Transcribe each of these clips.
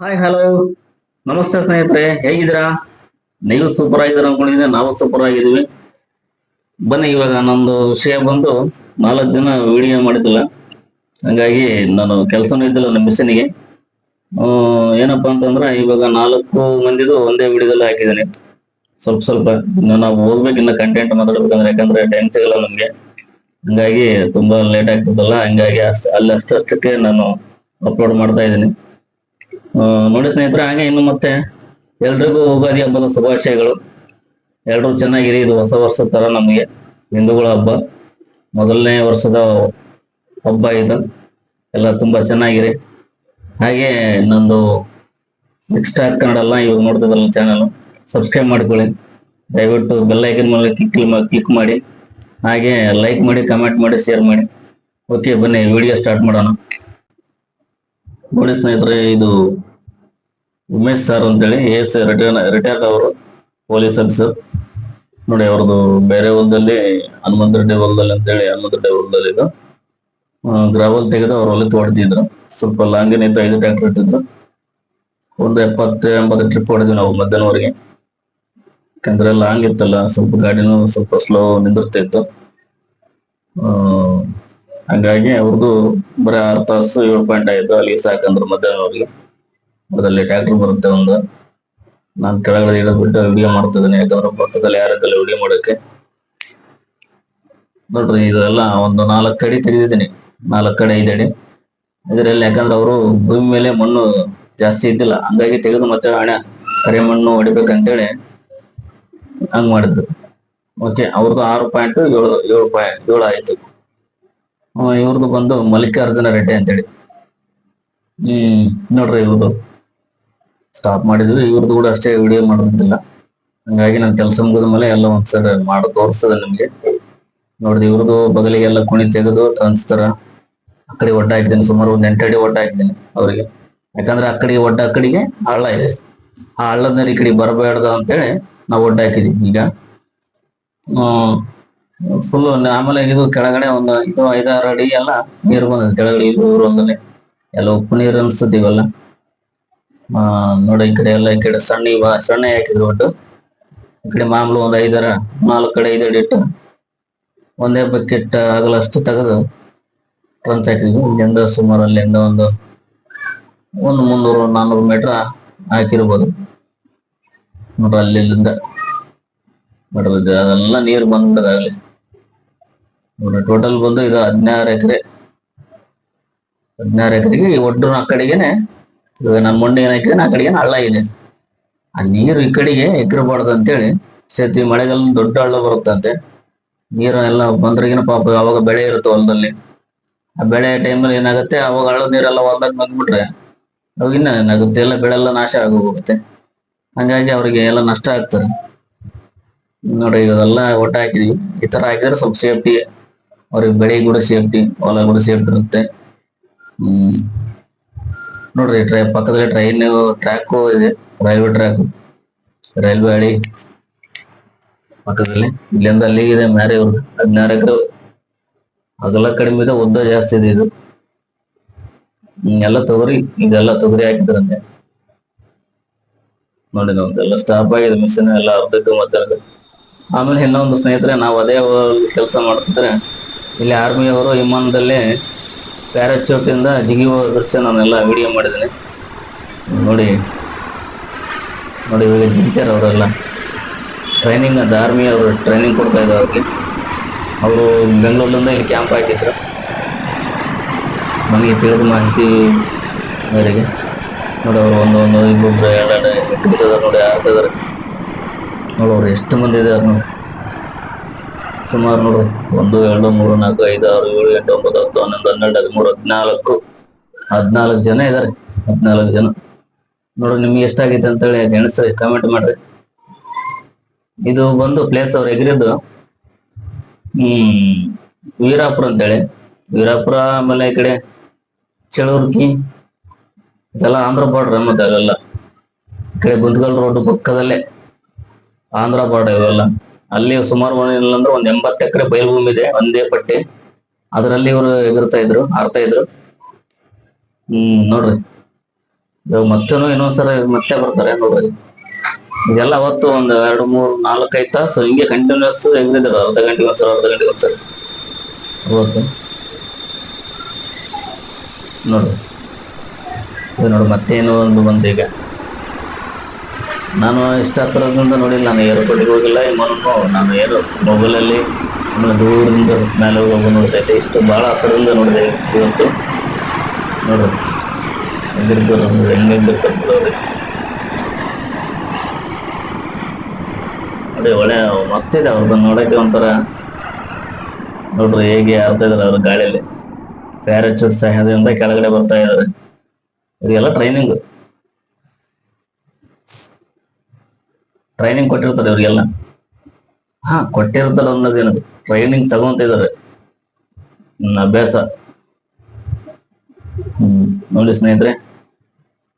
Hi hello ನಮಸ್ತೆ ಸ್ನೇಹಿತರೆ, ಹೇಗಿದ್ದೀರಾ? ನೀವು ಸೂಪರ್ ಆಗಿದ್ದೀರಾ ಅನ್ಕೊಂಡಿದ್ದೆ ನಾವು ಸೂಪರ್ ಆಗಿದ್ದೀವಿ. ಬನ್ನಿ, ಇವಾಗ ನಂದು ವಿಷಯ ಬಂದು ನಾಲ್ಕು ದಿನ ವಿಡಿಯೋ ಮಾಡಿದ್ದಿಲ್ಲ. ಹಂಗಾಗಿ ನಾನು ಕೆಲಸನೂ ಇದ್ದಿಲ್ಲ ನಮ್ಮ ಮಿಷನ್ಗೆ ಏನಪ್ಪಾ ಅಂತಂದ್ರೆ, ಇವಾಗ ನಾಲ್ಕು ಮಂದಿದು ಒಂದೇ ವಿಡಿಯೋದಲ್ಲಿ ಹಾಕಿದ್ದೀನಿ. ಸ್ವಲ್ಪ ಸ್ವಲ್ಪ ಇನ್ನು ನಾವು ಹೋಗ್ಬೇಕು, ಇನ್ನ ಕಂಟೆಂಟ್ ಮಾತಾಡ್ಬೇಕಂದ್ರೆ, ಯಾಕಂದ್ರೆ ಟೈಮ್ ಸಿಗಲ್ಲ ನಮ್ಗೆ. ಹಂಗಾಗಿ ತುಂಬಾ ಲೇಟ್ ಆಗ್ತದಲ್ಲ. ಹಂಗಾಗಿ ಅಷ್ಟು ಅಲ್ಲಿ ಅಷ್ಟಷ್ಟಕ್ಕೆ ನಾನು ಅಪ್ಲೋಡ್ ಮಾಡ್ತಾ ಇದ್ದೀನಿ. ನೋಡಿ ಸ್ನೇಹಿತರೆ, ಹಾಗೆ ಇನ್ನು ಮತ್ತೆ ಎಲ್ರಿಗೂ ಯುಗಾದಿ ಹಬ್ಬದ ಶುಭಾಶಯಗಳು. ಎಲ್ಲರೂ ಚೆನ್ನಾಗಿರಿ, ಇದು ಹೊಸ ವರ್ಷ ತರ ನಮಗೆ ಹಿಂದೂಗಳ ಹಬ್ಬ. ಮೊದಲನೇ ವರ್ಷದ ಹಬ್ಬ ಇದು. ಎಲ್ಲ ತುಂಬಾ ಚೆನ್ನಾಗಿರಿ. ಹಾಗೆ ನಂದು ನೆಕ್ಸ್ಟ್ ಆರ್ ಕನ್ನಡ ಎಲ್ಲ ಇವ್ರು ನೋಡ್ತಿದ್ರಲ್ಲ ಚಾನಲ್. ಸಬ್ಸ್ಕ್ರೈಬ್ ಮಾಡ್ಕೊಳ್ಳಿ. ದಯವಿಟ್ಟು ಬೆಲ್ ಐಕನ್ ಮೇಲೆ ಕ್ಲಿಕ್ ಮಾಡಿ. ಹಾಗೆ ಲೈಕ್ ಮಾಡಿ ಕಮೆಂಟ್ ಮಾಡಿ ಶೇರ್ ಮಾಡಿ. ಓಕೆ ಬನ್ನಿ ವಿಡಿಯೋ ಸ್ಟಾರ್ಟ್ ಮಾಡೋಣ. ನೋಡಿ ಸ್ನೇಹಿತರೆ, ಇದು ಉಮೇಶ್ ಸರ್ ಅಂತೇಳಿ ಎಸ್ ರಿಟೈರ್ ರಿಟೈರ್ಡ್ ಅವರು ಪೊಲೀಸ್ ಆಫೀಸರ್ ನೋಡಿ, ಅವ್ರದ್ದು ಬೇರೆ ಹೊಲದಲ್ಲಿ, ಹನುಮಂತ ರೆಡ್ಡಿ ಹೊಲದಲ್ಲಿ ಅಂತೇಳಿ, ಹನುಮಂತ ರೆಡ್ಡಿ ಹೊಲದಲ್ಲಿ ಇದು. ಗ್ರಾವಲ್ ತೆಗೆದು ಅವ್ರ ಹೊಲಕ್ಕೆ ಹೊಡೆದಿದ್ರು ಸ್ವಲ್ಪ ಲಾಂಗಿನ ಇತ್ತು ಐದು ಟ್ರ್ಯಾಕ್ಟರ್ ಇಟ್ಟಿದ್ದು ಒಂದು ಎಪ್ಪತ್ತು, ಎಂಬತ್ತು ಟ್ರಿಪ್ ಹೊಡೆದ್ವಿ ನಾವು ಮಧ್ಯಾಹ್ನವರೆಗೆ. ಯಾಕಂದ್ರೆ ಲಾಂಗ್ ಇತ್ತಲ್ಲ, ಸ್ವಲ್ಪ ಗಾಡಿನೂ ಸ್ವಲ್ಪ ಸ್ಲೋ ನಿಂದಿರ್ತಾ ಇತ್ತು. ಹಂಗಾಗಿ ಅವ್ರದ್ದು ಬರೀ ಆರು ತಾಸು ಏಳು ಪಾಯಿಂಟ್ ಆಯ್ತು ಅಲ್ಲಿ ಸಾಕಂದ್ರು ಮಧ್ಯಾಹ್ನವರೆಗೆ ಅದರಲ್ಲಿ ಟ್ಯಾಕ್ಟರ್ ಬರುತ್ತೆ ಒಂದು. ನಾನು ಕೆಳಗಡೆ ಇಳಿದ್ಬಿಟ್ಟು ವಿಡಿಯೋ ಮಾಡ್ತಿದ್ದೀನಿ, ಯಾಕಂದ್ರೆ ಪಕ್ಕದಲ್ಲಿ ಯಾರಿದ್ದಲ್ಲ ವಿಡಿಯೋ ಮಾಡೋಕೆ ನೋಡ್ರಿ, ಇದೆಲ್ಲ ಒಂದು ನಾಲ್ಕು ಕಡೆ ತೆಗೆದಿದ್ದೀನಿ. ನಾಲ್ಕು ಕಡೆ ಐದು ಅಡಿ. ಇದರಲ್ಲಿ ಯಾಕಂದ್ರೆ ಅವರು ಭೂಮಿ ಮೇಲೆ ಮಣ್ಣು ಜಾಸ್ತಿ ಇದ್ದಿಲ್ಲ. ಹಂಗಾಗಿ ತೆಗೆದು ಮತ್ತೆ ಹಣ, ಕರೆ ಮಣ್ಣು ಹೊಡಿಬೇಕಂತೇಳಿ ಹಂಗ್ ಮಾಡಿದ್ರು. ಓಕೆ ಅವ್ರದ್ದು ಆರು ಪಾಯಿಂಟ್ ಏಳು ಏಳು ಪಾಯಿಂಟ್ ಏಳು ಆಯ್ತು. ಇವ್ರದ್ದು ಬಂದು ಮಲ್ಲಿಕಾರ್ಜುನ ರೆಡ್ಡಿ ಅಂತೇಳಿ. ಹ್ಮ್ ನೋಡ್ರಿ ಇವ್ರದ್ದು ಸ್ಟಾಪ್ ಮಾಡಿದ್ರು ಇವ್ರದ್ದು ಕೂಡ ಅಷ್ಟೇ ವಿಡಿಯೋ ಮಾಡೋದಿಲ್ಲ ಹಂಗಾಗಿ ನನ್ನ ಕೆಲಸ ಮುಗಿದ ಮೇಲೆ ಎಲ್ಲ ಒಂದ್ ಮಾಡ, ತೋರಿಸ್ತದೆ ನಿಮ್ಗೆ. ನೋಡ್ರಿ ಇವ್ರದ್ದು ಬಗಲಿಗೆಲ್ಲ ಕುಣಿ ತೆಗೆದು ಟ್ರಾನ್ಸ್ಫರ್ ಆ ಕಡೆ ಒಡ್ಡ ಹಾಕಿದ್ದೀನಿ, ಸುಮಾರು ಒಂದ್ ಎಂಟು ಒಡ್ಡ ಹಾಕಿದ್ದೀನಿ ಅವ್ರಿಗೆ. ಯಾಕಂದ್ರೆ ಆ ಒಡ್ಡ ಆ ಕಡೆಗೆ ಹಳ್ಳ ಇದೆ. ಆ ಹಳ್ಳದ ಈ ಕಡೆ ಬರಬೇಡ್ದ ಅಂತೇಳಿ ನಾವು ಒಡ್ಡ ಹಾಕಿದ್ವಿ ಈಗ. ಫುಲ್ ಆಮೇಲೆ ಇದು ಕೆಳಗಡೆ ಒಂದು ಇದು ಐದಾರು ಅಡಿ ಎಲ್ಲ ನೀರು ಬಂದದ. ಕೆಳಗಡೆ ಇದು ಊರೊಂದಲ್ಲಿ ಎಲ್ಲ ಉಪ್ಪು ನೀರು ಅನ್ಸುತ್ತೆ ಇವೆಲ್ಲ ನೋಡಿ ಈ ಕಡೆ ಎಲ್ಲ ಈ ಕಡೆ ಸಣ್ಣ ಸಣ್ಣ ಹಾಕಿದ್ರು ಒಟ್ಟು. ಈ ಕಡೆ ಮಾಮೂಲು ಒಂದ್ ಐದರ, ನಾಲ್ಕು ಕಡೆ ಐದು ಅಡಿ ಇಟ್ಟು ಒಂದೇ ಬಕೆಟ್ ಆಗಲಷ್ಟು ತೆಗೆದು ಟ್ರಂಚ್ ಹಾಕಿದ್ವಿ. ಇಲ್ಲಿಂದ ಸುಮಾರು ಅಲ್ಲಿಂದ ಒಂದು ಒಂದು ಮುನ್ನೂರು ನಾನ್ನೂರು ಮೀಟರ್ ಹಾಕಿರ್ಬೋದು. ನೋಡ್ರಿ ಅಲ್ಲಿಂದ. ನೋಡ್ರಿ, ಅದೆಲ್ಲ ನೀರು ಬಂದ್ಬಿಡೋದಾಗ್ಲಿ ಟೋಟಲ್ ಬಂದು ಇದು ಹದಿನಾರು ಎಕರೆ. ಹದಿನಾರು ಎಕರೆಗೆ ಒಟ್ಟು ಆ ಕಡೆಗೆನೆ ನನ್ನ ಮೊನ್ನೆ ಏನ್ ಹಾಕಿದ್ರೆ ಆ ಕಡೆಗೆ ಹಳ್ಳ ಇದೆ. ಆ ನೀರು ಈ ಕಡೆಗೆ ಎಕರಬಾರ್ದು ಅಂತೇಳಿ ಸೇತಿ ಮಳೆಗಾಲ ದೊಡ್ಡ ಹಳ್ಳ ಬರುತ್ತಂತೆ. ನೀರು ಎಲ್ಲ ಬಂದ್ರಿಗಿನ ಪಾಪ ಅವಾಗ ಬೆಳೆ ಇರುತ್ತೆ ಹೊಲದಲ್ಲಿ. ಆ ಬೆಳೆ ಟೈಮಲ್ಲಿ ಏನಾಗುತ್ತೆ, ಅವಾಗ ಹಳ್ಳದ ನೀರೆಲ್ಲ ಹೊಲದಾಗ ಬಂದ್ಬಿಟ್ರೆ, ಅವಾಗ ಇನ್ನ ಏನಾಗುತ್ತೆ, ಎಲ್ಲ ಬೆಳೆ ಎಲ್ಲ ನಾಶ ಆಗೋಗುತ್ತೆ ಹಂಗಾಗಿ ಅವ್ರಿಗೆ ಎಲ್ಲ ನಷ್ಟ ಆಗ್ತಾರೆ ನೋಡಿ ಇವೆಲ್ಲ ಒಟ್ಟ ಹಾಕಿದೀವಿ ಈ ತರ ಹಾಕಿದ್ರೆ ಸ್ವಲ್ಪ ಸೇಫ್ಟಿ ಅವ್ರಿಗೆ ಬೆಳೆ ಕೂಡ ಸೇಫ್ಟಿ, ಹೊಲ ಕೂಡ ಸೇಫ್ಟಿ ಇರುತ್ತೆ. ಹ್ಮ್. ನೋಡ್ರಿ, ಟ್ರೈ, ಪಕ್ಕದಲ್ಲಿ ಟ್ರೈನ್ ಟ್ರ್ಯಾಕ್ ಇದೆ ರೈಲ್ವೆ ಟ್ರ್ಯಾಕ್ ರೈಲ್ವೆ ಹಳಿ. ಪಕ್ಕದಲ್ಲಿ. ಇಲ್ಲಿಂದ ಅಲ್ಲಿಗೆ ಇದೆ ಮ್ಯಾರೆ ಇವ್ರದ್ದು ಹದಿನಾರು ಎಕರೆ ಅಗಲ ಕಡಿಮೆ ಇದೆ, ಉದ್ದ ಜಾಸ್ತಿ ಇದೆ ಇದು. ಎಲ್ಲ ತೊಗರಿ, ಇದೆಲ್ಲ ತೊಗರಿ ಹಾಕಿದ್ರಂತೆ. ನೋಡಿ, ನಮ್ದೆಲ್ಲ ಸ್ಟಾಪ್ ಆಗಿದೆ, ಮಿಷನ್ ಎಲ್ಲ ಅರ್ಧಕ್ಕೆ ಮತ್ತೆ ಆಮೇಲೆ ಇನ್ನೊಂದು ಸ್ನೇಹಿತರೆ, ನಾವು ಅದೇ ಕೆಲಸ ಮಾಡ್ತಿದ್ರೆ ಇಲ್ಲಿ ಆರ್ಮಿ ಅವರು ವಿಮಾನದಲ್ಲಿ ಪ್ಯಾರಾಚೂಟ್ ಇಂದ ಜಿಗಿಯುವ ದೃಶ್ಯ ನಾನೆಲ್ಲ ವಿಡಿಯೋ ಮಾಡಿದ್ದೀನಿ. ನೋಡಿ ನೋಡಿ ಇವಾಗ ಜಿಂಚರ್ ಅವರೆಲ್ಲ ಟ್ರೈನಿಂಗ್ ಅದು ಆರ್ಮಿ ಅವರು ಟ್ರೈನಿಂಗ್ ಕೊಡ್ತಾ ಇದ್ದಾರೆ ಅವ್ರಿಗೆ. ಅವರು ಬೆಂಗಳೂರಿನಿಂದ ಇಲ್ಲಿ ಕ್ಯಾಂಪ್ ಹಾಕಿದ್ರು. ನಮಗೆ ತಿಳಿದ ಮಾಹಿತಿ ಮೇರೆಗೆ. ನೋಡಿ, ಅವರು ಒಂದು ಒಂದು ಎರಡೆರಡು ಎರಡು ನೋಡಿ ಆಡ್ತಿದ್ದಾರೆ ನೋಡಿ, ಅವ್ರು ಎಷ್ಟು ಮಂದಿ ಇದ್ದಾರೆ ನೋಡಿ. ಸುಮಾರು ನೋಡ್ರಿ ಒಂದು, ಎರಡು, ಮೂರು, ನಾಲ್ಕು, ಐದು, ಆರು, ಏಳು, ಎಂಟು, ಒಂಬತ್ತು, ಹತ್ತು, ಹನ್ನೊಂದು, ಹನ್ನೆರಡು, ಹದಿಮೂರು, ಹದಿನಾಲ್ಕು. ಹದಿನಾಲ್ಕು ಜನ ಇದಾರೆ, ಹದಿನಾಲ್ಕು ಜನ. ನೋಡ್ರಿ ನಿಮ್ಗೆ ಎಷ್ಟಾಗೈತೆ ಅಂತೇಳಿ ಎಣಿಸ್ರಿ ಕಮೆಂಟ್ ಮಾಡ್ರಿ. ಇದು ಬಂದು ಪ್ಲೇಸ್ ಅವ್ರು ಎಗರಿದ್ದು ಹ್ಮ್, ವೀರಾಪುರ ಅಂತೇಳಿ. ವೀರಾಪುರ ಆಮೇಲೆ ಈ ಕಡೆ ಚಳುರ್ಕಿ ಇದೆಲ್ಲ ಆಂಧ್ರ ಬಾರ್ಡರ್ ಮತ್ತೆ ಅವೆಲ್ಲ ಈ ಕಡೆ ಬುಂದಗಲ್ ರೋಡ್ ಪಕ್ಕದಲ್ಲೇ. ಆಂಧ್ರ ಬಾರ್ಡರ್ ಇವೆಲ್ಲ. ಅಲ್ಲಿ ಸುಮಾರು ಅಂದ್ರೆ ಒಂದ್ ಎಂಬತ್ತು ಎಕರೆ ಬಯಲುಭೂಮಿ ಇದೆ, ಒಂದೇ ಪಟ್ಟಿ. ಅದರಲ್ಲಿ ಇವರು ಎಗರ್ತಾ ಇದ್ರು ಆಡ್ತಾ ಇದ್ರು. ಹ್ಮ್, ನೋಡ್ರಿ. ಮತ್ತೇನು ಇನ್ನೊಂದ್ಸಲ ಮತ್ತೆ ಬರ್ತಾರೆ, ನೋಡ್ರಿ. ಇದೆಲ್ಲ ಅವತ್ತು ಒಂದ್ ಎರಡು, ಮೂರು ನಾಲ್ಕೈದು ತಾಸು ಹಿಂಗೆ ಕಂಟಿನ್ಯೂಸ್ ಹೆಂಗಿದ್ರು ಅರ್ಧ ಗಂಟೆ ಒಂದ್ಸಲ ಅರ್ಧ ಗಂಟೆ ಒಂದ್ಸಲ ಅವತ್ತು. ನೋಡ್ರಿ. ಇದು ನೋಡು ಮತ್ತೇನು ಒಂದು ಬಂದು ಈಗ. ನಾನು ಇಷ್ಟ ಹತ್ರದಿಂದ ನೋಡಿಲ್ಲ. ನಾನು ಏರ್ಪೋರ್ಟಿಗೆ ಹೋಗಿಲ್ಲ. ಇನ್ನೊಂದು ನಾನು ಏನು ಮೊಬೈಲಲ್ಲಿ ದೂರದಿಂದ ಮೇಲೆ ಹೋಗಿ ನೋಡ್ತಾ ಇದ್ದೆ. ಇಷ್ಟು ಭಾಳ ಹತ್ರದಿಂದ ನೋಡಿದೆ ಇವತ್ತು. ನೋಡ್ರಿ ಹೆಂಗಿರ್ತಾರೆ ನೋಡಿ ಹೆಂಗೆ ಹೆಂಗಿರ್ತಾರೆ ನೋಡಿ ಒಳ್ಳೆ ಮಸ್ತ್ ಇದೆ ಅವ್ರದ್ದು ನೋಡಕ್ಕೆ ಒಂಥರ. ನೋಡ್ರಿ ಹೇಗೆ ಆಡ್ತಾ ಇದಾರೆ ಅವ್ರ ಗಾಳಿಯಲ್ಲಿ. ಪ್ಯಾರಾಚೂಟ್ ಸಹಾಯದಿಂದ ಕೆಳಗಡೆ ಬರ್ತಾ ಇದಾರೆ. ಇದೆಲ್ಲ ಟ್ರೈನಿಂಗ್ ಟ್ರೈನಿಂಗ್ ಕೊಟ್ಟಿರ್ತಾರೆ ಇವರಿಗೆಲ್ಲ ಹಾ, ಕೊಟ್ಟಿರ್ತಾರೆ ಅನ್ನೋದೇನದು ಟ್ರೈನಿಂಗ್ ತಗೊಂತಿದ್ದಾರೆ ಇದಾರೆ. ಅಭ್ಯಾಸ. ನೋಡಿ ಸ್ನೇಹಿತರೆ,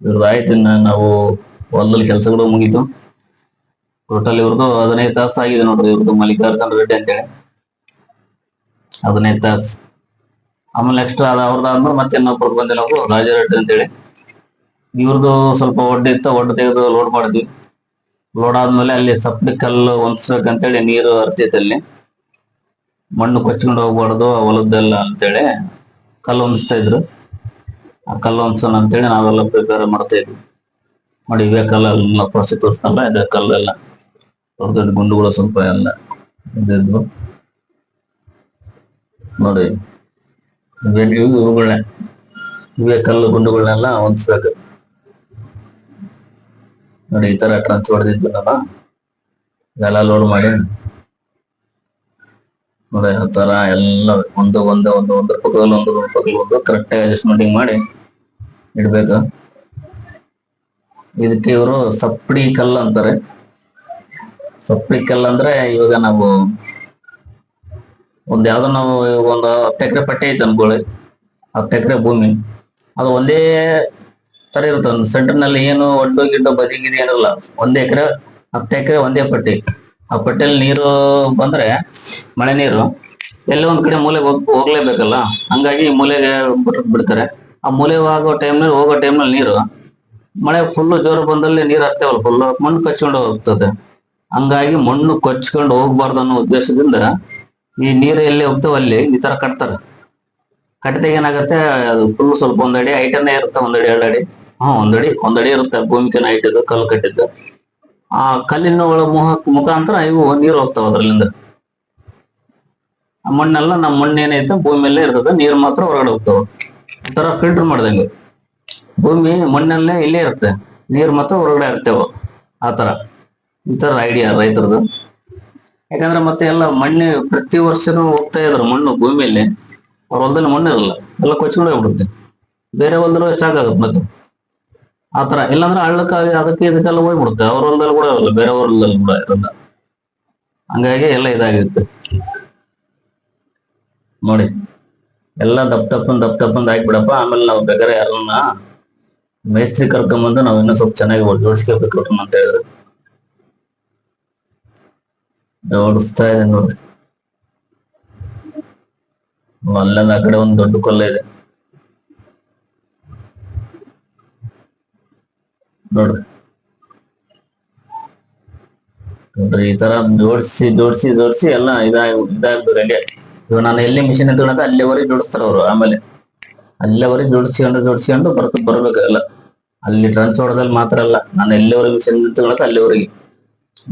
ಇವ್ರದ್ದು ಆಯ್ತು ನಾವು ಹೊಲದಲ್ಲಿ ಕೆಲಸಗಳು ಮುಗೀತು. ಟೋಟಲ್ ಇವ್ರದ್ದು ಹದಿನೈದು ತಾಸು ಆಗಿದೆ ನೋಡ್ರಿ, ಇವ್ರದ್ದು ಮಲ್ಲಿಕಾರ್ಜುನ್ ರೆಡ್ಡಿ ಅಂತೇಳಿ. ಹದಿನೈದು ತಾಸು. ಆಮೇಲೆ ನೆಕ್ಸ್ಟ್ ಅದು ಅವ್ರದ್ದಾದ್ಮೇಲೆ ಮತ್ತೆ ಇನ್ನೊಬ್ರು ಬಂದೆ ನಾವು ರಾಜರೆಡ್ಡಿ ಅಂತೇಳಿ. ಇವ್ರದ್ದು ಸ್ವಲ್ಪ ಒಡ್ಡು ಇತ್ತು, ಒಡ್ಡು ತೆಗೆದು ಲೋಡ್ ಮಾಡಿದ್ವಿ. ಲೋಡ್ ಆದ್ಮೇಲೆ ಅಲ್ಲಿ ಸಪ್ಲಿ ಕಲ್ಲು ಹೊಂದಿಸ್ಬೇಕಂತೇಳಿ ನೀರು ಹರ್ತೈತೆ ಅಲ್ಲಿ ಮಣ್ಣು ಕೊಚ್ಕೊಂಡು ಹೋಗ್ಬಾರ್ದು ಹೊಲದ್ದೆಲ್ಲ ಅಂತೇಳಿ ಕಲ್ಲು ಹೊಂದಿಸ್ತಾ ಇದ್ರು. ಆ ಕಲ್ಲು ಹೊಂದ್ಸೋಣ ಅಂತೇಳಿ ನಾವೆಲ್ಲ ಪ್ರಿಪೇರ್ ಮಾಡ್ತಾ ಇದ್ವಿ. ನೋಡಿ ಇವೇ ಕಲ್ಲೆಲ್ಲ ಫಸ್ಟ್ ತೋರಿಸ್ನಲ್ಲ ಇದೆ ಕಲ್ಲೆಲ್ಲ. ದೊಡ್ಡ ದೊಡ್ಡ ಗುಂಡುಗಳು ಸ್ವಲ್ಪ ಎಲ್ಲ ಇದ್ದಿದ್ವು ನೋಡಿ ಇವುಗಳನ್ನ ಇವು ಇವುಗಳನ್ನೇ ಇವೇ ಕಲ್ಲು ಗುಂಡುಗಳನ್ನೆಲ್ಲ ಹೊಂದಿಸ್ಬೇಕು. ನೋಡಿ, ಈ ತರ ಟ್ರಂಚ್ ಹೊಡೆದಿದ್ದು ಇದೆಲ್ಲ ಲೋಡ್ ಮಾಡಿ. ನೋಡಿ, ಆ ತರ ಎಲ್ಲ ಒಂದು ಒಂದು ಒಂದು ಒಂದು ಪಕ್ಕದಲ್ಲಿ ಒಂದು ಪಕ್ಕದಲ್ಲಿ ಒಂದು ಕರೆಕ್ಟ್ ಆಗಿ ಅಡ್ಜಸ್ಟ್ಮೆಂಟಿಂಗ್ ಮಾಡಿ ಇಡ್ಬೇಕು. ಇದಕ್ಕೆ ಇವರು ಸಪ್ಪಡಿ ಕಲ್ಲು ಅಂತಾರೆ. ಸಪ್ಪಡಿ ಕಲ್ಲು ಅಂದ್ರೆ ಇವಾಗ ನಾವು ಒಂದ್ ಯಾವ್ದೋ ನಾವು ಒಂದು ಹತ್ತು ಎಕರೆ ಪಟ್ಟೆ ಐತೆ ಅನ್ಕೊಳ್ಳಿ. ಹತ್ತು ಎಕರೆ ಭೂಮಿ. ಅದು ಒಂದೇ ತರ ಇರುತ್ತೆ. ಸೆಂಟರ್ನಲ್ಲಿ ಏನು ಒಡ್ಡು ಗಿಡ್ಡು ಬದಿ ಗಿದಿ ಏನಿರಲ್ಲ ಒಂದೇ ಎಕರೆ, ಹತ್ತು ಎಕರೆ ಒಂದೇ ಪಟ್ಟಿ. ಆ ಪಟ್ಟಿಯಲ್ಲಿ ನೀರು ಬಂದ್ರೆ ಮಳೆ ನೀರು. ಎಲ್ಲ ಒಂದ್ ಕಡೆ ಹೋಗ್, ಹೋಗ್ಲೇಬೇಕಲ್ಲ? ಹಂಗಾಗಿ ಮೂಲೆಗೆ ಬಿಡ್ತಾರೆ. ಆ ಮೂಲೆ ಆಗೋ ಟೈಮ್ನಲ್ಲಿ ಹೋಗೋ ಟೈಮ್ನಲ್ಲಿ ನೀರು. ಮಳೆ ಫುಲ್ ಜೋರು ಬಂದಲ್ಲಿ ನೀರು ಹತ್ತೇವಲ್ಲ ಫುಲ್ ಮಣ್ಣು ಕಚ್ಕೊಂಡು ಹೋಗ್ತದೆ. ಹಂಗಾಗಿ ಮಣ್ಣು ಕೊಚ್ಕೊಂಡು ಹೋಗ್ಬಾರ್ದು ಅನ್ನೋ ಉದ್ದೇಶದಿಂದ ಈ ನೀರು ಎಲ್ಲಿ ಹೋಗ್ತೇವೆ ಅಲ್ಲಿ ಈ ತರ ಕಟ್ತಾರೆ. ಕಟ್ಟಿದಾಗ ಏನಾಗುತ್ತೆ ಫುಲ್ ಸ್ವಲ್ಪ ಒಂದಡಿ ಐಟನ್ನೇ ಇರುತ್ತೆ, ಒಂದಡಿ, ಎರಡಡಿ. ಹಾ, ಒಂದಡಿ ಒಂದಡಿ ಇರುತ್ತೆ. ಭೂಮಿಕೆನ ಕೆನ ಇದು, ಕಲ್ಲು ಕಟ್ಟಿದ್ದು. ಆ ಕಲ್ಲಿನ ಒಳ ಮುಖಾಂತರ ಇವು ನೀರು ಹೋಗ್ತಾವ ಅದ್ರಲ್ಲಿಂದ. ಆ ಮಣ್ಣೆಲ್ಲ ನಮ್ಮ ಮಣ್ಣು ಏನೈತೆ ಭೂಮಿಯಲ್ಲೇ ಇರ್ತದೆ. ನೀರು ಮಾತ್ರ ಹೊರಗಡೆ ಹೋಗ್ತಾವ. ಒಂಥರ ಫಿಲ್ಟರ್ ಮಾಡ್ದಂಗೆ. ಭೂಮಿ ಮಣ್ಣಲ್ಲೇ ಇಲ್ಲೇ ಇರುತ್ತೆ. ನೀರು ಮಾತ್ರ ಹೊರಗಡೆ ಇರ್ತೇವ. ಆತರ ತರ. ಈ ಐಡಿಯಾ ರೈತರದು. ಯಾಕಂದ್ರೆ ಮತ್ತೆ ಎಲ್ಲ ಮಣ್ಣು ಪ್ರತಿ ವರ್ಷನೂ ಹೋಗ್ತಾ ಇದ್ರು ಮಣ್ಣು ಭೂಮಿಯಲ್ಲಿ. ಅವ್ರ ಹೊಲದಲ್ಲಿ ಮಣ್ಣು ಇರಲ್ಲ. ಎಲ್ಲ ಕೊಚ್ಕೊಂಡು ಹೋಗ್ಬಿಡುತ್ತೆ ಬೇರೆ ಹೊಲದಲ್ಲೂ ಎಷ್ಟಾಗುತ್ತೆ ಮತ್ತೆ. ಆ ತರ ಇಲ್ಲಾಂದ್ರೆ ಹಳ್ಳಕ್ಕಾಗಿ ಅದಕ್ಕೆ ಇದಕ್ಕೆಲ್ಲ ಹೋಗ್ಬಿಡುತ್ತೆ. ಅವ್ರ ಹೊಲದಲ್ಲಿ ಕೂಡ ಇರಲ್ಲ, ಬೇರೆ ಹೊಲದಲ್ಲಿ ಕೂಡ ಇರಲ್ಲ. ಹಂಗಾಗಿ ಎಲ್ಲ ಇದಾಗಿರುತ್ತೆ. ನೋಡಿ, ಎಲ್ಲ ದಪ್ಪ ದಪ್ಪನ್ ದಪ್ಪ ದಪ್ಪಂದ್ ಹಾಕ್ಬಿಡಪ್ಪ. ಆಮೇಲೆ ನಾವು ಬೇಕಾದ್ರೆ ಯಾರನ್ನ ಮೇಸ್ತ್ರಿ ಕರ್ಕೊಂಬಂದು ನಾವು ಇನ್ನೂ ಸ್ವಲ್ಪ ಚೆನ್ನಾಗಿ ಜೋಡಿಸ್ಕೋಬೇಕು ಅಂತ ಹೇಳಿದ್ರು. ಜೋಡಿಸ್ತಾ ಇದೆ ನೋಡಿ. ಅಲ್ಲೆಲ್ಲ ಆ ಕಡೆ ಒಂದು ದೊಡ್ಡ ಕೊಲ್ಲ ಇದೆ. ನೋಡ್ರಿ. ನೋಡ್ರಿ, ಈ ತರ ಜೋಡಿಸಿ ಜೋಡಿಸಿ ಜೋಡಿಸಿ ಎಲ್ಲ ಇದಾಗ್ ಇದಾಗ್ಬೇಕು ಇವಾಗ ನಾನು ಎಲ್ಲಿ ಮಿಷಿನ್ ತಗೊಳಕ ಅಲ್ಲಿವರೆಗೆ ಜೋಡಿಸ್ತಾರ ಅವರು, ಆಮೇಲೆ. ಅಲ್ಲಿವರೆಗೆ ಜೋಡಿಸ್ಕೊಂಡು ಜೋಡಿಸ್ಕೊಂಡು ಬರ್ತ ಬರ್ಬೇಕಲ್ಲ. ಅಲ್ಲಿ ಟ್ರಾನ್ಸ್ ಹೊಡೆದಲ್ಲಿ ಮಾತ್ರ ಅಲ್ಲ, ನಾನು ಎಲ್ಲಿವರೆಗೆ ಮಿಷಿನ್ ತಗೊಳಕ ಅಲ್ಲಿವರೆಗೆ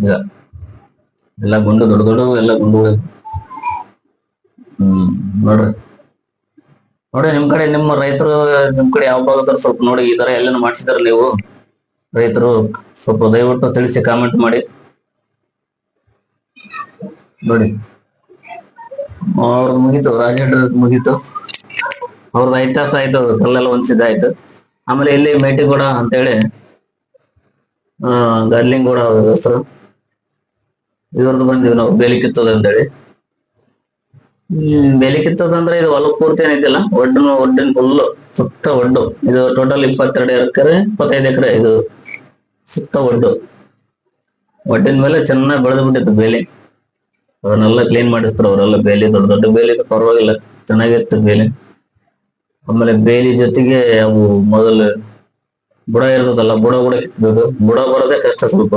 ಈಗ. ಎಲ್ಲ ಗುಂಡು, ದೊಡ್ಡ ದೊಡ್ಡ ಎಲ್ಲ ಗುಂಡು ಹ್ಮ್, ನೋಡ್ರಿ. ನೋಡಿ ನಿಮ್ ಕಡೆ, ನಿಮ್ಮ ರೈತರು, ನಿಮ್ ಕಡೆ ಯಾವ ಭಾಗದವ್ರು ಸ್ವಲ್ಪ ನೋಡಿ ಈ ತರ ಎಲ್ಲಾನು ಮಾಡ್ಸಿದಾರ ನೀವು? ರೈತರು ಸ್ವಲ್ಪ ದಯವಿಟ್ಟು ತಿಳಿಸಿ ಕಾಮೆಂಟ್ ಮಾಡಿ. ನೋಡಿ. ಅವ್ರ ಮುಗೀತು ರಾಜೇಂದ್ರ ಮುಗೀತು. ಅವ್ರದ್ದು ಇತಿಹಾಸ ಆಯ್ತು, ಕಲ್ಲೆಲ್ಲ ಹೊಂದಿಸಿದ ಆಯ್ತು. ಆಮೇಲೆ ಇಲ್ಲಿ ಮೇಟಿಗೌಡ ಅಂತೇಳಿ, ಆ, ಗರ್ಲಿಂಗೌಡ ಅವ್ರ ಹೆಸರು. ಇವ್ರದ್ದು ಬಂದಿವಿ ನಾವು ಬೇಲಿ ಕಿತ್ತೋದು ಅಂತೇಳಿ. ಹ್ಮ್ ಬೇಲಿ ಕಿತ್ತೋದಂದ್ರೆ ಇದು ಹೊಲ ಪೂರ್ತಿ ಏನೈತಿಲ್ಲ ಒಡ್ಡು ಒಡ್ಡಿನ ಫುಲ್ ಸುತ್ತ ಒಡ್ಡು. ಇದು ಟೋಟಲ್ ಇಪ್ಪತ್ತೆರಡು ಎಕರೆ, ಇಪ್ಪತ್ತೈದು ಎಕರೆ ಇದು ಸುತ್ತ ಒಡ್ಡು ಒಡ್ಡಿನ ಮೇಲೆ ಚೆನ್ನಾಗಿ ಬೆಳೆದು ಬಿಟ್ಟಿತ್ತು ಬೇಲಿ. ಅದನ್ನೆಲ್ಲ ಕ್ಲೀನ್ ಮಾಡಿಸ್ತಾರೆ ಅವರೆಲ್ಲ ಬೇಲಿ, ದೊಡ್ಡ ದೊಡ್ಡ ಬೇಲಿ ಪರವಾಗಿಲ್ಲ, ಚೆನ್ನಾಗಿತ್ತು ಬೇಲಿ. ಆಮೇಲೆ ಬೇಲಿ ಜೊತೆಗೆ ಅವು ಮೊದಲು ಬುಡ ಇರ್ತದಲ್ಲ, ಬುಡ ಬುಡ ಕಿತ್ಬೇಕು ಬುಡ ಬರೋದೇ ಕಷ್ಟ ಸ್ವಲ್ಪ.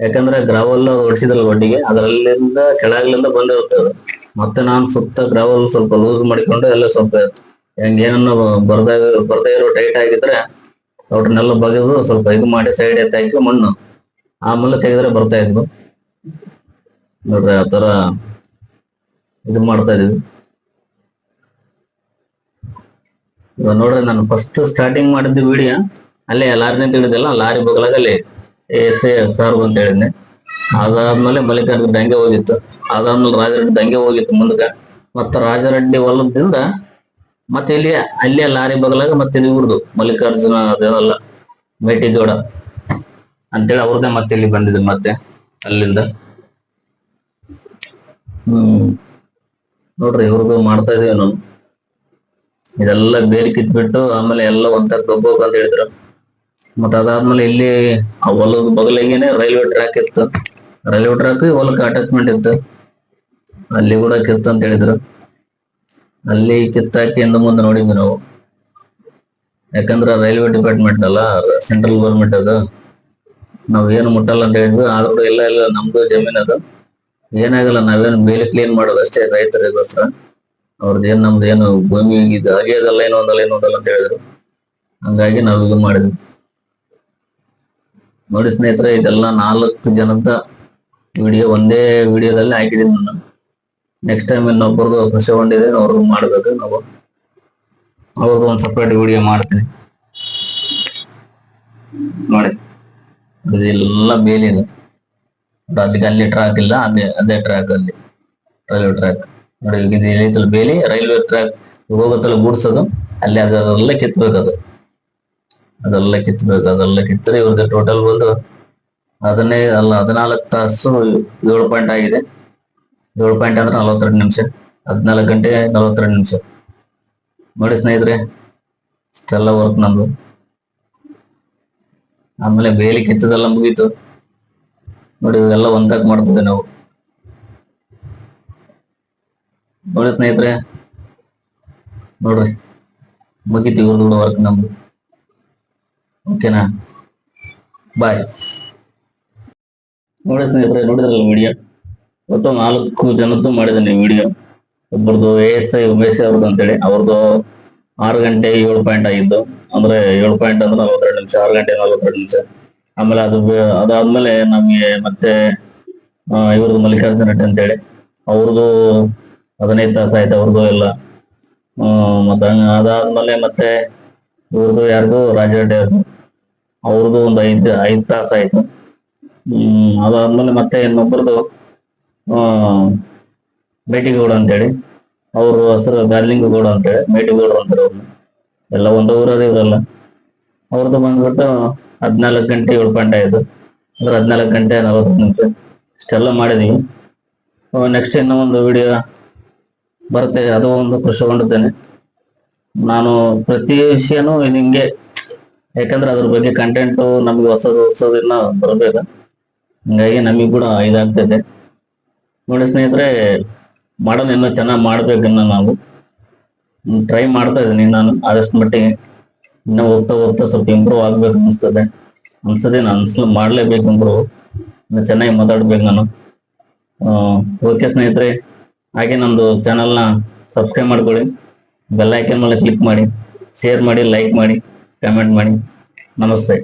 ಯಾಕಂದ್ರೆ ಗ್ರಾವಲ್ ಹೊಡಿಸಿದ್ರಲ್ಲ ಒಡ್ಡಿಗೆ, ಅದರಲ್ಲಿಂದ ಕೆಳಗಿಲಿಂದ ಬಂದಿರ್ತದೆ ಮತ್ತೆ ನಾನು ಸುತ್ತ ಗ್ರಾವಲ್ ಸ್ವಲ್ಪ ಲೂಸ್ ಮಾಡಿಕೊಂಡು ಎಲ್ಲ ಸ್ವಲ್ಪ ಹೆಂಗ್ ಏನನ್ನ ಬರ್ದೇ ಬರ್ದೇ ಇರೋ ಟೈಟ್ ಆಗಿದ್ರೆ ಅವ್ರನ್ನೆಲ್ಲ ಬಗೆದು ಸ್ವಲ್ಪ ಇದು ಮಾಡಿ ಸೈಡ್ ಎತ್ತ ಹಾಕಿ ಮಣ್ಣು. ಆಮೇಲೆ ತೆಗೆದ್ರೆ ಬರ್ತಾ ಇದ್ವು. ನೋಡ್ರಿ ಆ ತರ ಇದು ಮಾಡ್ತಾ ಇದೀವಿ ಇವಾಗ ನೋಡ್ರಿ ನಾನು ಫಸ್ಟ್ ಸ್ಟಾರ್ಟಿಂಗ್ ಮಾಡಿದ್ದು ವಿಡಿಯೋ ಅಲ್ಲೇ ಲಾರಿ ಅಂತ ಹೇಳಿದೆಲ್ಲ ಲಾರಿ ಬಗಲಾಗ ಅಲ್ಲಿ ಎಸ್ ಎ ಸಾರ್ ಅಂತ ಹೇಳಿದ್ನೆ. ಅದಾದ್ಮೇಲೆ ಮಲ್ಲಿಕಾರ್ಜುನ ದಂಗೆ ಹೋಗಿತ್ತು. ಅದಾದ್ಮೇಲೆ ರಾಜರೆಡ್ಡಿ ದಂಗೆ ಹೋಗಿತ್ತು ಮುಂದಕ್ಕೆ. ಮತ್ತೆ ರಾಜರೆಡ್ಡಿ ಹೊಲದಿಂದ ಮತ್ತೆ ಇಲ್ಲಿ, ಅಲ್ಲೇ ಲಾರಿ ಬಗಲಾಗ ಮತ್ತೆ ಇವ್ರದು, ಮಲ್ಲಿಕಾರ್ಜುನ ಅದೇನಲ್ಲ ಮೇಟಿಗೌಡ. ಅಂತೇಳಿ ಅವ್ರದ್ದೇ ಮತ್ತೆ ಇಲ್ಲಿ ಬಂದಿದೆ ಮತ್ತೆ, ಅಲ್ಲಿಂದ. ಹ್ಮ್. ನೋಡ್ರಿ ಇವ್ರದ್ದು ಮಾಡ್ತಾ ಇದೀವಿ ನಾವು ಇದೆಲ್ಲ ಬೇರೆ ಕಿತ್ಬಿಟ್ಟು, ಆಮೇಲೆ ಎಲ್ಲ ಒಂದ್ ಗೊಬ್ಬಬೇಕು ಅಂತ ಹೇಳಿದ್ರು. ಮತ್ತ ಅದಾದ್ಮೇಲೆ ಇಲ್ಲಿ ಆ ಹೊಲದ ಬಗಲಿಗೆನೆ ರೈಲ್ವೆ ಟ್ರ್ಯಾಕ್ ಇತ್ತು. ರೈಲ್ವೆ ಟ್ರ್ಯಾಕ್, ಹೊಲಕ್ಕೆ ಅಟ್ಯಾಚ್ಮೆಂಟ್ ಇತ್ತು. ಅಲ್ಲಿ ಕೂಡ ಕಿತ್ತು ಅಂತ ಹೇಳಿದ್ರು. ಅಲ್ಲಿ ಕಿತ್ತಾಕಿ ಹಿಂದ ಮುಂದೆ ನೋಡಿದ್ವಿ ನಾವು. ಯಾಕಂದ್ರೆ ರೈಲ್ವೆ ಡಿಪಾರ್ಟ್ಮೆಂಟ್ ಅಲ್ಲ ಸೆಂಟ್ರಲ್ ಗೌರ್ಮೆಂಟ್ ಅದು. ನಾವ್ ಏನು ಮುಟ್ಟಲ್ಲ ಅಂತ ಹೇಳಿದ್ವಿ. ಆದ್ರೂ ಇಲ್ಲ ಇಲ್ಲ, ನಮ್ದು ಜಮೀನ್ ಅದು. ಏನಾಗಲ್ಲ, ನಾವೇನು ಮೇಲೆ ಕ್ಲೀನ್ ಮಾಡೋದು ಅಷ್ಟೇ ರೈತರಿಗೋಸ್ಕರ ಅವ್ರದ್ದು ಏನ್, ನಮ್ದು ಏನು ಭೂಮಿ ಇದು ಅಗೆಯೋದಲ್ಲ ಏನೋ ಒಂದಲ್ಲ ಏನೋ ಒಂದಲ್ಲ ಅಂತ ಹೇಳಿದ್ರು. ಹಂಗಾಗಿ ನಾವು ಇದು ಮಾಡಿದ್ವಿ. ನೋಡಿ ಸ್ನೇಹಿತರೆ, ಇದೆಲ್ಲ ನಾಲ್ಕು ಜನದ ವಿಡಿಯೋ ಒಂದೇ ವಿಡಿಯೋದಲ್ಲಿ ಹಾಕಿದೀನಿ ನಾನು. ನೆಕ್ಸ್ಟ್ ಟೈಮ್ ಇನ್ನೊಬ್ಬರದು ಹೊಸ ಹೊಂಡಿದ್ರೆ ಅವ್ರಿಗೆ ಮಾಡ್ಬೇಕು ನಾವು. ಅವ್ರದ್ದು ಒಂದು ಸಪ್ರೇಟ್ ವಿಡಿಯೋ ಮಾಡ್ತೀನಿ. ನೋಡಿ. ಅದೆಲ್ಲ ನೋಡಿ ಅಲ್ಲಿಗೆ ಅಲ್ಲಿ ಟ್ರ್ಯಾಕ್ ಇಲ್ಲ, ಅದೇ ಅದೇ ಟ್ರ್ಯಾಕ್ ಅಲ್ಲಿ. ರೈಲ್ವೆ ಟ್ರ್ಯಾಕ್ ನೋಡಿ ಏನೈತಲ್ಲ ಬೇಲಿ ರೈಲ್ವೆ ಟ್ರ್ಯಾಕ್ ಹೋಗೋತ್ತಲ್ಲ ಗೂಡ್ಸೋದು, ಅಲ್ಲಿ ಅದೆಲ್ಲ ಕಿತ್ಬೇಕು ಅದು. ಅದೆಲ್ಲ ಕಿತ್ಬೇಕು, ಅದೆಲ್ಲ ಕಿತ್ತರೆ ಇವ್ರದ್ದು ಟೋಟಲ್ ಬಂದು ಹದಿನೈದು, ಅಲ್ಲ ಹದಿನಾಲ್ಕು ತಾಸು ಏಳು ಪಾಯಿಂಟ್ ಆಗಿದೆ. ಏಳು ಪಾಯಿಂಟ್ ಅಂದ್ರೆ ನಲವತ್ತೆರಡು ನಿಮಿಷ. ಹದಿನಾಲ್ಕು ಗಂಟೆ ನಲವತ್ತೆರಡು ನಿಮಿಷ. ನೋಡಿ ಸ್ನೇಹಿತರೆ ಇಷ್ಟೆಲ್ಲ ವರ್ಕ್ ನಮ್ದು. ಆಮೇಲೆ ಬೇಲಿ ಕೆತ್ತದೆಲ್ಲ ಮುಗೀತು. ನೋಡಿ ಇವೆಲ್ಲ ಒಂದಾಕ್ ಮಾಡ್ತದೆ ನಾವು. ನೋಡಿ ಸ್ನೇಹಿತರೆ, ನೋಡ್ರಿ, ಮುಗೀತು ಇವ್ರದ್ದು ಕೂಡ ವರ್ಕ್ ನಮ್ದು. ಓಕೆನಾ ಬಾಯ್ ನೋಡಿ ಸ್ನೇಹಿತರೆ, ನೋಡಿದ್ರಲ್ಲ ವಿಡಿಯೋ ಒಟ್ಟು ನಾಲ್ಕು ಜನದ್ದು ಮಾಡಿದ್ದೇನೆ ವಿಡಿಯೋ ಒಬ್ಬರದು ಎಸ್ ಐ ಉಮೇಶ್ ಅವ್ರದ್ದು ಅಂತೇಳಿ. ಅವ್ರದ್ದು ಆರು ಗಂಟೆ ಏಳು ಪಾಯಿಂಟ್ ಆಗಿತ್ತು ಅಂದ್ರೆ ಏಳು ಪಾಯಿಂಟ್ ಅಂದ್ರೆ ನಲವತ್ತೆರಡು ನಿಮಿಷ, ಆರು ಗಂಟೆ ನಲವತ್ತೆರಡು ನಿಮಿಷ. ಆಮೇಲೆ ಅದು ಅದಾದ್ಮೇಲೆ ನಮಗೆ ಮತ್ತೆ ಇವ್ರದ್ದು ಮಲ್ಲಿಕಾರ್ಜುನ ರೆಡ್ಡಿ ಅಂತೇಳಿ. ಅವ್ರದ್ದು ಹದಿನೈದು ತಾಸು ಆಯ್ತು ಅವ್ರದ್ದು ಎಲ್ಲ. ಮತ್ತೆ ಅದಾದ್ಮೇಲೆ ಮತ್ತೆ ಇವ್ರದ್ದು ಯಾರ್ದು? ರಾಜರೆಡ್ಡಿ ಅವ್ರದ್ದು. ಅವ್ರದ್ದು ಒಂದು ಐದು ಐದು ತಾಸು ಆಯ್ತು. ಹ್ಮ್, ಅದಾದ್ಮೇಲೆ ಮತ್ತೆ ಇನ್ನೊಬ್ಬರದು ಮೇಟಿಗೌಡ ಅಂತೇಳಿ. ಅವ್ರ ಹೆಸರು ಗಾರ್ಲಿಂಗಗೌಡ ಅಂತೇಳಿ. ಮೇಟಿಗೌಡ ಅಂತಾರೆ ಅವ್ರನ್ನ ಎಲ್ಲ ಒಂದು ಊರವ್ರು ಇವರೆಲ್ಲ. ಅವ್ರದ್ದು ಬಂದ್ಬಿಟ್ಟು ಹದಿನಾಲ್ಕು ಗಂಟೆ ಏಳು ಪಾಯಿಂಟ್ ಆಯ್ತು ಅಂದ್ರೆ ಹದಿನಾಲ್ಕು ಗಂಟೆ ನಲವತ್ತು ನಿಮಿಷ. ಇಷ್ಟೆಲ್ಲ ಮಾಡಿದೀವಿ. ನೆಕ್ಸ್ಟ್ ಇನ್ನೂ ಒಂದು ವಿಡಿಯೋ ಬರುತ್ತೆ. ಅದು ಒಂದು ಖುಷಿಗೊಂಡಿದ್ದೇನೆ ನಾನು ಪ್ರತಿ ವಿಷಯನೂ ನಿಂಗೆ, ಯಾಕಂದ್ರೆ ಅದ್ರ ಬಗ್ಗೆ ಕಂಟೆಂಟ್ ನಮ್ಗೆ ಹೊಸದು, ಹೊಸದಿನ್ನ ಬರಬೇಕು. ಹಿಂಗಾಗಿ ನಮಗೆ ಕೂಡ ಇದಾಗ್ತದೆ. ನೋಡಿ ಸ್ನೇಹಿತರೆ ಮಾಡೋಣ ಇನ್ನೂ ಚೆನ್ನಾಗಿ ಮಾಡ್ಬೇಕು ಇನ್ನು ನಾವು ಟ್ರೈ ಮಾಡ್ತಾ ಇದ್ದೀನಿ ನಾನು. ಆದಷ್ಟು ಮಟ್ಟಿಗೆ ಇನ್ನೂ ಹೋಗ್ತಾ ಹೋಗ್ತಾ ಸ್ವಲ್ಪ ಇಂಪ್ರೂವ್ ಆಗ್ಬೇಕು ಅನಿಸ್ತದೆ. ಅನ್ಸದೆ ನಾನು ಅನ್ಸ್ ಮಾಡ್ಲೇಬೇಕು ಇಂಪ್ರೂವ್ ಇನ್ನು ಚೆನ್ನಾಗಿ ಮಾತಾಡ್ಬೇಕು ನಾನು. ಓಕೆ ಸ್ನೇಹಿತರೆ, ಹಾಗೆ ನಮ್ದು ಚಾನಲ್ನ ಸಬ್ಸ್ಕ್ರೈಬ್ ಮಾಡ್ಕೊಳ್ಳಿ. ಬೆಲ್ಲೈಕನ್ ಮೇಲೆ ಕ್ಲಿಕ್ ಮಾಡಿ. ಶೇರ್ ಮಾಡಿ ಲೈಕ್ ಮಾಡಿ ಕಮೆಂಟ್ ಮಾಡಿ. ನಮಸ್ತೆ.